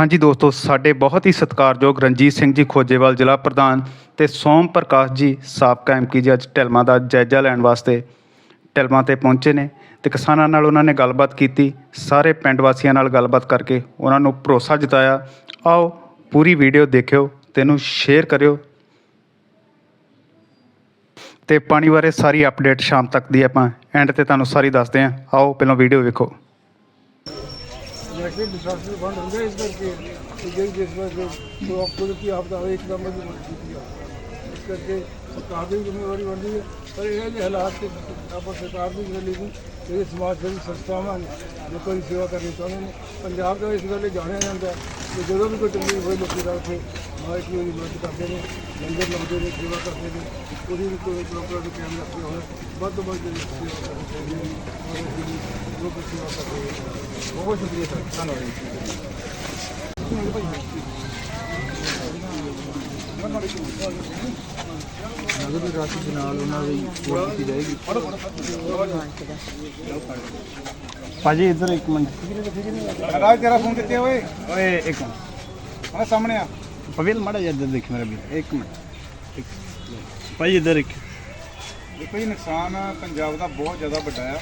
ਹਾਂਜੀ ਦੋਸਤੋ, ਸਾਡੇ ਬਹੁਤ ਹੀ ਸਤਿਕਾਰਯੋਗ ਰਣਜੀਤ ਸਿੰਘ ਜੀ ਖੋਜੇਵਾਲ ਜ਼ਿਲ੍ਹਾ ਪ੍ਰਧਾਨ ਤੇ ਸੋਮ ਪ੍ਰਕਾਸ਼ ਜੀ ਸਾਬਕਾ ਐਮਪੀ ਜੀ ਅੱਜ ਢਿਲਮਾਂ ਦਾ ਜਾਇਜ਼ਾ ਲੈਣ ਵਾਸਤੇ ਢਿਲਮਾਂ ਤੇ ਪਹੁੰਚੇ ਨੇ ਤੇ ਕਿਸਾਨਾਂ ਨਾਲ ਉਹਨਾਂ ਨੇ ਗੱਲਬਾਤ ਕੀਤੀ, ਸਾਰੇ ਪਿੰਡ ਵਾਸੀਆਂ ਨਾਲ ਗੱਲਬਾਤ ਕਰਕੇ ਉਹਨਾਂ ਨੂੰ ਭਰੋਸਾ ਜਤਾਇਆ। ਆਓ, ਪੂਰੀ ਵੀਡੀਓ ਦੇਖਿਓ ਤੇ ਇਹਨੂੰ ਸ਼ੇਅਰ ਕਰਿਓ। ਤੇ ਪਾਣੀ ਬਾਰੇ ਸਾਰੀ ਅਪਡੇਟ ਸ਼ਾਮ ਤੱਕ ਦੀ ਆਪਾਂ ਐਂਡ ਤੇ ਤੁਹਾਨੂੰ ਸਾਰੀ ਦੱਸਦੇ ਹਾਂ। ਆਓ, ਪਹਿਲਾਂ ਵੀਡੀਓ ਵੇਖੋ। जैसे डिजास्टर फंड हो गया इस करके तो यही देश में जो तो आप कुदरती आपदा होई एक नंबर की मदद की है इस करके सरकार की भी जिम्मेवारी बन रही है पर ये जो हालात के आप सरकार भी गली ਨੂੰ ਇਹ ਸਮਾਜ ਸੇਵੀ ਸੰਸਥਾਵਾਂ ਨੇ ਜੋ ਕੋਈ ਸੇਵਾ ਕਰਨੀ ਚਾਹੁੰਦੇ ਨੇ ਪੰਜਾਬ ਦਾ ਇਸ ਗੱਲ ਜਾਣਿਆ ਜਾਂਦਾ ਹੈ ਕਿ ਜਦੋਂ ਵੀ ਕੋਈ ਤਕਲੀਫ ਹੋਏ ਲੋਕੀ ਦਾ ਉੱਥੇ ਮਾਇਕ ਨੂੰ ਦੀ ਮਦਦ ਕਰਦੇ ਨੇ ਲੰਗਰ ਲਾਉਂਦੇ ਨੇ ਸੇਵਾ ਕਰਦੇ ਨੇ ਉਹਦੀ ਵੀ ਕੋਈ ਪ੍ਰੋਪਰ ਦੇ ਕੈਮ ਰੱਖਦੇ ਹੋਣ ਵੱਧ ਤੋਂ ਵੱਧ ਜਿਹੜੀ ਸੇਵਾ ਕਰਨੀ ਚਾਹੀਦੀ ਹੈ ਔਰ ਅਸੀਂ ਬਹੁਤ ਸ਼ੁਕਰੀਆ ਸਰ ਧੰਨਵਾਦ ਦੇ ਨਾਲ ਉਹਨਾਂ ਦੀ ਕੀਤੀ ਜਾਏਗੀ ਭਾਜੀ ਇੱਧਰ ਇੱਕ ਮਿੰਟ। ਰਾਜ ਤੇਰਾ ਫੋਨ ਕਿੱਥੇ ਓਏ? ਓਏ ਇੱਕ ਮਿੰਟ। ਆ ਸਾਹਮਣੇ ਆ। ਪਵੇਲ ਮਾੜਾ ਜਿਹਾ ਇੱਧਰ ਦੇਖ ਮੇਰਾ ਵੀ ਇੱਕ ਮਿੰਟ। ਇੱਕ ਭਾਜੀ ਇੱਧਰ ਇੱਕ। ਦੇਖੋ ਜੀ ਨੁਕਸਾਨ ਪੰਜਾਬ ਦਾ ਬਹੁਤ ਜ਼ਿਆਦਾ ਵੱਡਾ ਆ।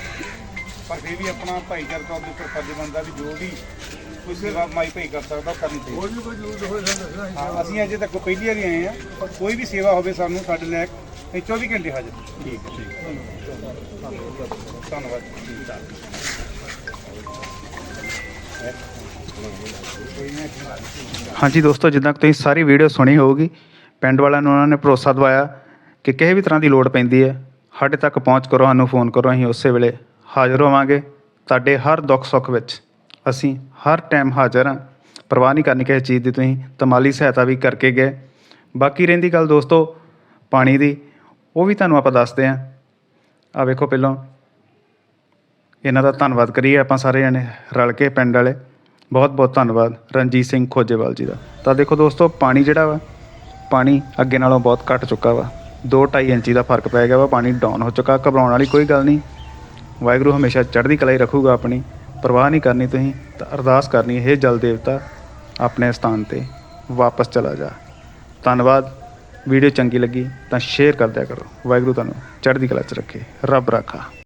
ਪਰ ਫਿਰ ਵੀ ਆਪਣਾ ਭਾਈਚਾਰਕ ਉਹਦੇ ਉੱਪਰ ਫਰਜ਼ ਬਣਦਾ ਵੀ ਜੋ ਵੀ ਕੋਈ ਸੇਵਾ ਮਾਈ ਭਾਈ ਕਰ ਸਕਦਾ ਉਹ ਕਰਨੀ ਚਾਹੀਦੀ। ਕੋਈ ਵੀ ਕੋਈ ਜ਼ਰੂਰਤ ਹੋਵੇ ਹਾਂ ਅਸੀਂ ਅਜੇ ਤੱਕ ਪਹਿਲੀ ਵਾਰੀ ਆਏ ਆ ਪਰ ਕੋਈ ਵੀ ਸੇਵਾ ਹੋਵੇ ਸਾਨੂੰ ਸਾਡੇ ਲੈ ਅਸੀਂ 24 ਘੰਟੇ ਹਾਜ਼ਰ ਠੀਕ ਠੀਕ ਧੰਨਵਾਦ। ਹਾਂਜੀ ਦੋਸਤੋ ਜਿੱਦਾਂ ਕਿ ਤੁਸੀਂ ਸਾਰੀ ਵੀਡੀਓ ਸੁਣੀ ਹੋਊਗੀ ਪਿੰਡ ਵਾਲਿਆਂ ਨੂੰ ਉਹਨਾਂ ਨੇ ਭਰੋਸਾ ਦਿਵਾਇਆ ਕਿ ਕਿਸੇ ਵੀ ਤਰ੍ਹਾਂ ਦੀ ਲੋੜ ਪੈਂਦੀ ਹੈ ਸਾਡੇ ਤੱਕ ਪਹੁੰਚ ਕਰੋ ਸਾਨੂੰ ਫੋਨ ਕਰੋ ਅਸੀਂ ਉਸੇ ਵੇਲੇ ਹਾਜ਼ਰ ਹੋਵਾਂਗੇ ਤੁਹਾਡੇ ਹਰ ਦੁੱਖ ਸੁੱਖ ਵਿੱਚ। ਅਸੀਂ ਹਰ ਟਾਈਮ ਹਾਜ਼ਰ ਹਾਂ। ਪਰਵਾਹ ਨਹੀਂ ਕਰਨੀ ਕਿਸੇ ਚੀਜ਼ ਦੀ, ਤੁਸੀਂ ਤਮਾਲੀ ਸਹਾਇਤਾ ਵੀ ਕਰਕੇ ਗਏ। ਬਾਕੀ ਰਹਿੰਦੀ ਗੱਲ ਦੋਸਤੋ, ਪਾਣੀ ਦੀ, ਉਹ ਵੀ ਤੁਹਾਨੂੰ ਆਪਾਂ ਦੱਸਦੇ ਹਾਂ। ਆ ਵੇਖੋ ਪਹਿਲਾਂ, ਇਹਨਾਂ ਦਾ ਧੰਨਵਾਦ ਕਰੀਏ ਆਪਾਂ ਸਾਰੇ ਜਣੇ ਰਲ ਕੇ ਪਿੰਡ ਵਾਲੇ। ਬਹੁਤ ਬਹੁਤ ਧੰਨਵਾਦ, ਰਣਜੀਤ ਸਿੰਘ ਖੋਜੇਵਾਲ ਜੀ ਦਾ। ਤਾਂ ਦੇਖੋ ਦੋਸਤੋ, ਪਾਣੀ ਜਿਹੜਾ ਵਾ, ਪਾਣੀ ਅੱਗੇ ਨਾਲੋਂ ਬਹੁਤ ਘਟ ਚੁੱਕਾ ਵਾ। 2.5 ਇੰਚੀ ਦਾ ਫ਼ਰਕ ਪੈ ਗਿਆ ਵਾ, ਪਾਣੀ ਡਾਊਨ ਹੋ ਚੁੱਕਾ। ਘਬਰਾਉਣ ਵਾਲੀ ਕੋਈ ਗੱਲ ਨਹੀਂ। ਵਾਹਿਗੁਰੂ ਹਮੇਸ਼ਾ ਚੜ੍ਹਦੀ ਕਲਾ ਹੀ ਰੱਖੂਗਾ ਆਪਣੀ। ਪਰਵਾਹ ਨਹੀਂ ਕਰਨੀ ਤੁਸੀਂ, ਤਾਂ ਅਰਦਾਸ ਕਰਨੀ ਹੈ ਜਲ ਦੇਵਤਾ, ਆਪਣੇ ਸਥਾਨ ਤੇ ਵਾਪਸ ਚਲਾ ਜਾ। ਧੰਨਵਾਦ। ਵੀਡੀਓ ਚੰਗੀ ਲੱਗੀ ਤਾਂ ਸ਼ੇਅਰ ਕਰ ਦਿਆ ਕਰੋ। ਵਾਹਿਗੁਰੂ ਤੁਹਾਨੂੰ ਚੜ੍ਹਦੀ ਕਲਾ 'ਚ ਰੱਖੇ। ਰੱਬ ਰਾਖਾ।